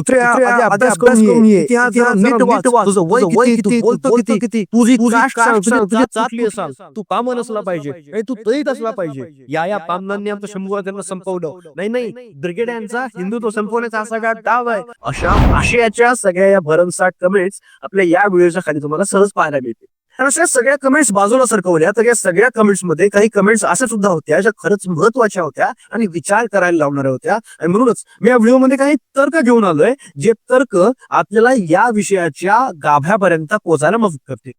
कुत्र्या अभ्यास करून ये. नीट वाच. तुझं वय किती तू बोलतो किती सांग, तुझी सांग. तू पामन असला पाहिजे. आणि तू असला पाहिजे. या या पामनांनी आमचं शंभू त्यांना संपवलं. नाही नाही ब्रिगेड यांचा हिंदुत्व संपवण्याचा सगळा डाव आहे? अशा आशयाच्या सगळ्या या भरमसाठ कमेंट्स आपल्या या व्हिडिओच्या खाली तुम्हाला सहज पाहायला मिळतील. आणि अशा सगळ्या कमेंट्स बाजूला सरकवल्या. तर या सगळ्या कमेंट्समध्ये काही कमेंट्स अशा सुद्धा होत्या ज्या खरंच महत्त्वाच्या होत्या आणि विचार करायला लावणाऱ्या होत्या. आणि म्हणूनच मी या व्हिडिओमध्ये काही तर्क घेऊन आलोय जे तर्क आपल्याला या विषयाच्या गाभ्यापर्यंत पोहोचायला मदत करते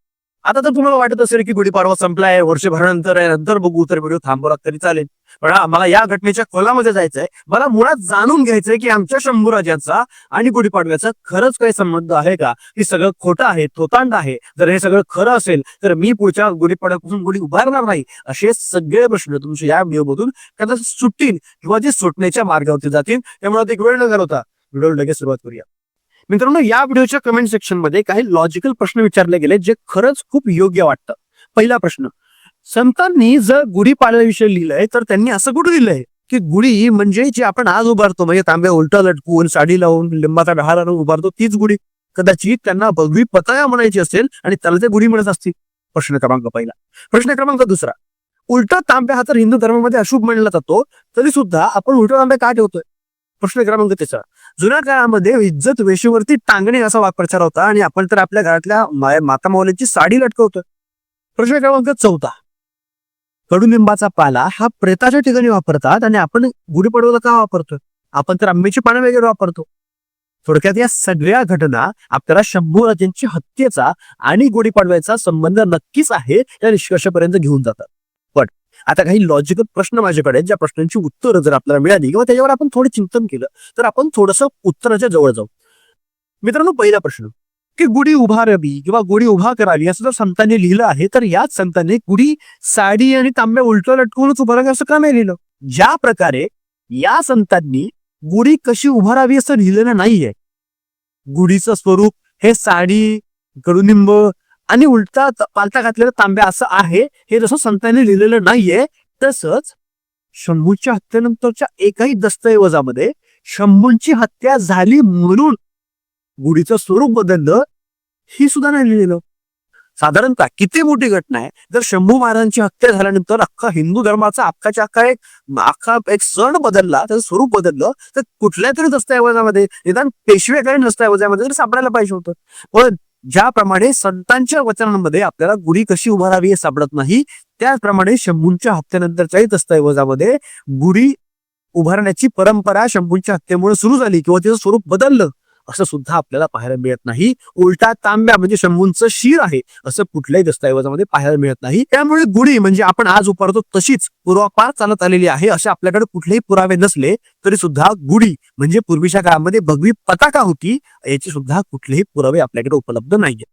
आता तर तुम्हाला वाटत असेल की गुढीपाडवा संपलाय वर्षभरानंतर आहे नंतर बघू तर व्हिडिओ थांबवला तरी चालेल. पण मला या घटनेच्या खोलामध्ये जायचंय. मला मुळात जाणून घ्यायचंय की आमच्या शंभू राजाचा आणि गुढीपाडव्याचा खरंच काही संबंध आहे का? हे सगळं खोटं आहे तोतांड आहे. जर हे सगळं खरं असेल तर मी पुढच्या गुढीपाडव्यापासून गुढी उभारणार नाही असे सगळे प्रश्न तुमच्या या व्हिडिओमधून कदाचित सुटतील किंवा जे सुटण्याच्या मार्गावरती जातील त्यामुळे एक वेळ न घालवता व्हिडिओ लगेच सुरुवात करूया. मित्रांनो या व्हिडिओच्या कमेंट सेक्शनमध्ये काही लॉजिकल प्रश्न विचारले गेले जे खरंच खूप योग्य वाटतं. पहिला प्रश्न संतांनी जर गुढीपाडव्याविषयी लिहिलंय तर त्यांनी असं कुठं लिहिलंय? की गुढी म्हणजे जी आपण आज उभारतो म्हणजे तांब्या उलटा लटकून साडी लावून लिंबाचा डहा लावून उभारतो तीच गुढी. कदाचित त्यांना भगवी पताया म्हणायची असेल आणि त्याला ते गुढी म्हणत असतील. प्रश्न क्रमांक पहिला. प्रश्न क्रमांक दुसरा उलटा तांब्या हा तर हिंदू धर्मामध्ये अशुभ मानला जातो तरी सुद्धा आपण उलटा तांब्या का ठेवतोय? प्रश्न क्रमांक त्याचा. जुन्या काळामध्ये इज्जत वेशीवरती टांगणे असा वाक्प्रचार होता आणि आपण तर आपल्या घरातल्या माता माऊलीची साडी लटकवतो. प्रश्न क्रमांक चौथा. कडुलिंबाचा पाला हा प्रेताच्या ठिकाणी वापरतात आणि आपण गुढीपाडव्याला का वापरतोय? आपण तर आंब्याची पानं वगैरे वापरतो. थोडक्यात या सगळ्या घटना आपल्याला शंभू राजांची हत्येचा आणि गुढीपाडव्याचा संबंध नक्कीच आहे या निष्कर्षापर्यंत घेऊन जातात. आता काही लॉजिकल प्रश्न माझ्याकडे आहेत, ज्या प्रश्नांची उत्तरं जर आपल्याला मिळाली किंवा त्याच्यावर आपण थोडं चिंतन केलं तर आपण थोडंसं उत्तराच्या जवळ जाऊ. मित्रांनो पहिला प्रश्न की गुढी उभारावी किंवा गुढी उभा करावी असं जर संतांनी लिहिलं आहे तर याच संतांनी गुढी साडी आणि तांब्या उलट लटकूनच उभारावी असं का नाही लिहिलं? ज्या प्रकारे या संतांनी गुढी कशी उभारावी असं लिहिलेलं नाहीये. गुढीचं स्वरूप हे साडी कडुनिंब आणि उलटा पालता घातलेला तांब्या असं आहे हे जसं संतांनी लिहिलेलं नाहीये तसंच शंभूच्या हत्येनंतरच्या एकाही दस्तऐवजामध्ये शंभूंची हत्या झाली म्हणून गुढीचं स्वरूप बदललं ही सुद्धा नाही लिहिलेलं. साधारणतः किती मोठी घटना आहे? जर शंभू महाराजांची हत्या झाल्यानंतर अख्खा हिंदू धर्माचा अख्खाच्या अख्खा एक अख्खा एक सण बदलला त्याचं स्वरूप बदललं तर कुठल्या तरी दस्तऐवजामध्ये निदान पेशवेकडे दस्तऐवजामध्ये तरी सापडायला पाहिजे होतं. पण ज्याप्रमाणे संतांच्या वचनांमध्ये आपल्याला गुढी कशी उभारावी हे सापडत नाही त्याचप्रमाणे शंभूंच्या हत्येनंतरच्याही दस्तऐवजामध्ये गुढी उभारण्याची परंपरा शंभूंच्या हत्येमुळे सुरू झाली किंवा तिचं स्वरूप बदललं. असं सुद्धा आपल्याला पाहायला मिळत नाही. उलटा तांब्या म्हणजे शंभूंचं शिर आहे असं कुठल्याही दस्तऐवजामध्ये पाहायला मिळत नाही. त्यामुळे गुढी म्हणजे आपण आज उभारतो तशीच पूर्वापार चालत आलेली आहे असे आपल्याकडे कुठलेही पुरावे नसले तरी सुद्धा गुढी म्हणजे पूर्वीच्या काळामध्ये भगवी पताका होती याचे सुद्धा कुठलेही पुरावे आपल्याकडे उपलब्ध नाहीये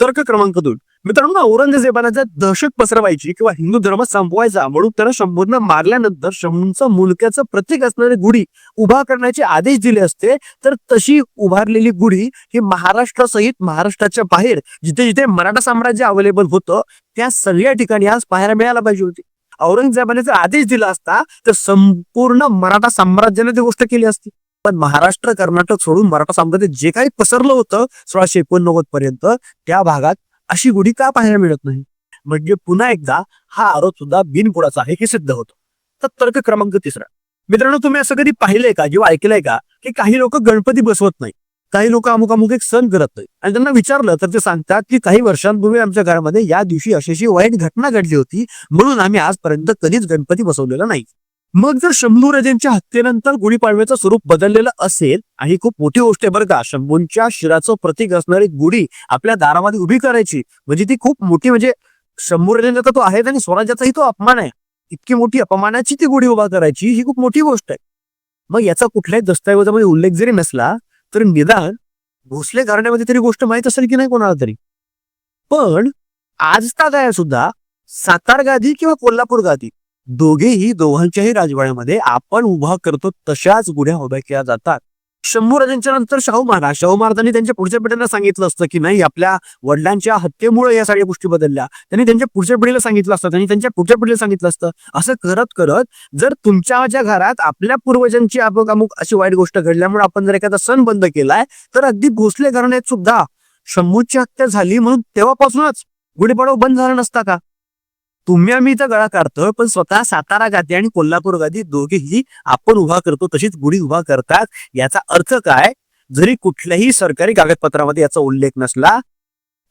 तर्क क्रमांक दोन. मित्रांनो औरंगजेबाला जर दहशत पसरवायची किंवा हिंदू धर्म संपवायचा म्हणून त्याला शंभूंना मारल्यानंतर शंभूंचं मुलक्याचं प्रतीक असणारी गुढी उभा करण्याचे आदेश दिले असते तर तशी उभारलेली गुढी ही महाराष्ट्रासहित महाराष्ट्राच्या बाहेर जिथे जिथे मराठा साम्राज्य अवेलेबल होतं त्या सगळ्या ठिकाणी आज पाहायला मिळायला पाहिजे होती. औरंगजेबाने जर आदेश दिला असता तर संपूर्ण मराठा साम्राज्याने ती गोष्ट केली असती. पण महाराष्ट्र कर्नाटक सोडून मराठा साम्राज्य जे काही पसरलं होतं सोळाशे एकोणनव्वद पर्यंत त्या भागात अशी गुढी का पाहायला मिळत नाही? म्हणजे पुन्हा एकदा हा आरोप सुद्धा बिनबुडाचा आहे हे सिद्ध होतो. तर तर्क क्रमांक तिसरा. मित्रांनो तुम्ही असं कधी पाहिलंय का किंवा ऐकलंय का की काही लोक गणपती बसवत नाही काही लोक अमुक अमुक एक सण करत नाही आणि त्यांना विचारलं तर ते सांगतात की काही वर्षांपूर्वी आमच्या घरामध्ये या दिवशी अशी अशी वाईट घटना घडली होती म्हणून आम्ही आजपर्यंत कधीच गणपती बसवलेला नाही. मग जर शंभू राजांच्या हत्येनंतर गुढीपाडव्याचं स्वरूप बदललेलं असेल आणि ही खूप मोठी गोष्ट आहे बरं का शंभूंच्या शिराचं प्रतीक असणारी गुढी आपल्या दारामध्ये उभी करायची म्हणजे ती खूप मोठी म्हणजे शंभू राजांचा तो आहे आणि स्वराज्याचाही तो अपमान आहे. इतकी मोठी अपमानाची ती गुढी उभा करायची ही खूप मोठी गोष्ट आहे. मग याचा कुठल्याही दस्तऐवजामध्ये उल्लेख जरी नसला तरी निदान भोसले घराण्यामध्ये तरी गोष्ट माहीत असेल की नाही कोणाला तरी. पण आजचा काय सुद्धा सातार गादी किंवा कोल्हापूर गादी दोघेही दोघांच्याही राजवाड्यामध्ये आपण उभा करतो तशाच गुढ्या उभ्या केल्या जातात. शंभू राजांच्या नंतर शाहू महाराज शाहू महाराजांनी त्यांच्या पुढच्या पिढ्यांना सांगितलं असतं की नाही आपल्या वडिलांच्या हत्येमुळे या सगळ्या गोष्टी बदलल्या. त्यांनी त्यांच्या पुढच्या पिढीला सांगितलं असतं त्यांनी त्यांच्या पुढच्या पिढीला सांगितलं असतं. असं करत करत जर तुमच्या ज्या घरात आपल्या पूर्वजांची अमुक अमुक अशी वाईट गोष्ट घडल्यामुळे आपण जर एखादा सण बंद केलाय तर अगदी भोसले घराण्यात सुद्धा शंभूची हत्या झाली म्हणून तेव्हापासूनच गुढीपाडवा बंद झाला नसता का? तुम्ही आम्ही इथं गळा काढतोय पण स्वतः सातारा गादी आणि कोल्हापूर गादी दोघेही आपण उभा करतो तशीच गुढी उभा करतात. याचा अर्थ काय? जरी कुठल्याही सरकारी कागदपत्रामध्ये याचा उल्लेख नसला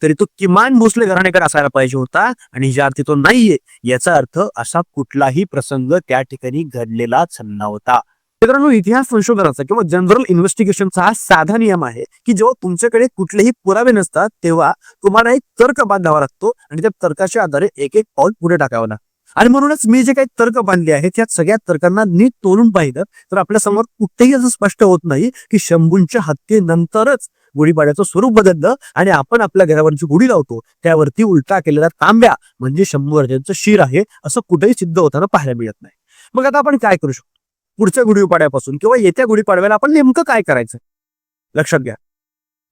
तरी तो किमान भोसले घराणेकर असायला पाहिजे होता आणि ज्या अर्थी तो नाहीये याचा अर्थ असा कुठलाही प्रसंग त्या ठिकाणी घडलेलाच नव्हता. मित्रांनो इतिहास संशोधनाचा किंवा जनरल इन्व्हेस्टिगेशनचा हा साधा नियम आहे की जेव्हा तुमच्याकडे कुठलेही पुरावे नसतात तेव्हा तुम्हाला एक तर्क बांधावा लागतो आणि त्या तर्काच्या आधारे एक एक पाऊल पुढे टाकावं लागतं. आणि म्हणूनच मी जे काही तर्क बांधले आहेत त्या सगळ्या तर्कांना नीट तोलून पाहिलं तर आपल्यासमोर कुठेही असं स्पष्ट होत नाही की शंभूंच्या हत्येनंतरच गुढीपाड्याचं स्वरूप बदललं आणि आपण आपल्या घरावरची गुढी लावतो त्यावरती उलटा केलेला तांब्या म्हणजे शंभू वर्षांचं शिर आहे असं कुठेही सिद्ध होताना पाहायला मिळत नाही. मग आता आपण काय करू शकतो? पुढच्या गुढीपाड्यापासून किंवा येत्या गुढीपाडव्याला आपण नेमकं काय करायचं? लक्षात घ्या.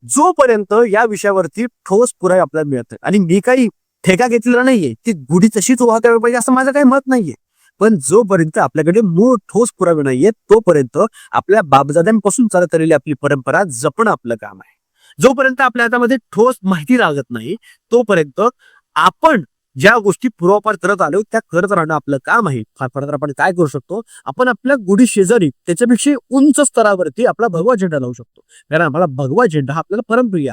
जोपर्यंत या विषयावरती ठोस पुरावे आपल्याला मिळत आणि मी काही ठेका घेतलेला नाहीये ती गुढी तशीच उभा करायला पाहिजे असं माझं काही मत नाहीये. पण जोपर्यंत आपल्याकडे मूळ ठोस पुरावे नाहीये तोपर्यंत आपल्या बापदाद्यांपासून चालत आलेली आपली परंपरा जपणं आपलं काम आहे. जोपर्यंत आपल्या हातामध्ये ठोस माहिती लागत नाही तोपर्यंत आपण ज्या गोष्टी पूर्वापार करत आलो त्या करत राहणं आपलं काम आहे. फार फार तर आपण काय करू शकतो? आपण आपल्या गुढी शेजारी त्याच्यापेक्षा उंच स्तरावरती आपला भगवा झेंडा लावू शकतो. कारण आम्हाला भगवा झेंडा हा आपल्याला परमप्रिय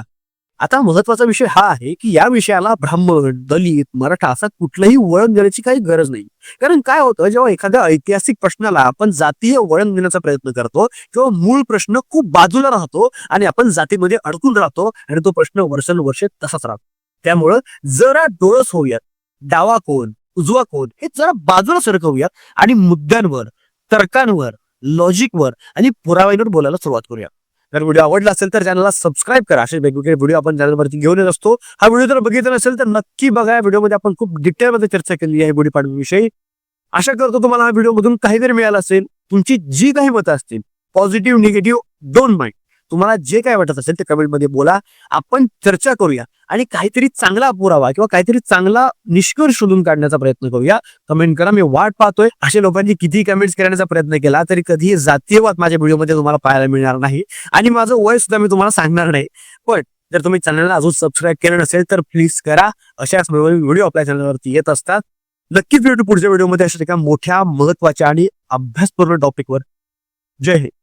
आता महत्त्वाचा विषय हा आहे की या विषयाला ब्राह्मण दलित मराठा असा कुठलंही वळण देण्याची काही गरज नाही. कारण काय होतं जेव्हा एखाद्या ऐतिहासिक प्रश्नाला आपण जातीय वळण देण्याचा प्रयत्न करतो किंवा मूळ प्रश्न खूप बाजूला राहतो आणि आपण जातीमध्ये अडकून राहतो आणि तो प्रश्न वर्षानुवर्षे तसाच राहतो. त्यामुळं जरा डोळस होऊयात. डावा कोण उजवा कोण हे जरा बाजूला सरकवूयात आणि मुद्द्यांवर तर्कांवर लॉजिकवर आणि पुराव्यांवर बोलायला सुरुवात करूया जर व्हिडिओ आवडला असेल तर चॅनलला सबस्क्राईब करा. असे वेगवेगळे व्हिडिओ आपण चॅनलवरती घेऊन येत असतो. हा व्हिडिओ जर बघितला नसेल तर नक्की बघा. या व्हिडिओमध्ये आपण खूप डिटेलमध्ये चर्चा केली आहे गुढीपाडव्याविषयी आशा करतो तुम्हाला हा व्हिडिओमधून काहीतरी मिळालं असेल. तुमची जी काही मतं असतील पॉझिटिव्ह निगेटिव्ह दोन माइंड तुम्हाला जे काय वाटत असेल ते कमेंटमध्ये बोला. आपण चर्चा करूया आणि काहीतरी चांगला पुरावा किंवा काहीतरी चांगला निष्कर्ष शोधून काढण्याचा प्रयत्न करूया. कमेंट करा. मी वाट पाहतोय. अशा लोकांनी किती कमेंट्स करण्याचा प्रयत्न केला तरी कधीही जातीयवाद माझ्या व्हिडिओमध्ये तुम्हाला पाहायला मिळणार नाही. आणि माझं वय सुद्धा मी तुम्हाला सांगणार नाही. पण जर तुम्ही चॅनलला अजून सबस्क्राईब केलं नसेल तर प्लीज करा. अशाच व्हिडिओ आपल्या चॅनलवरती येत असतात. नक्कीच भेटू पुढच्या व्हिडिओमध्ये अशा एका मोठ्या महत्त्वाच्या आणि अभ्यासपूर्ण टॉपिकवर जय हिंद.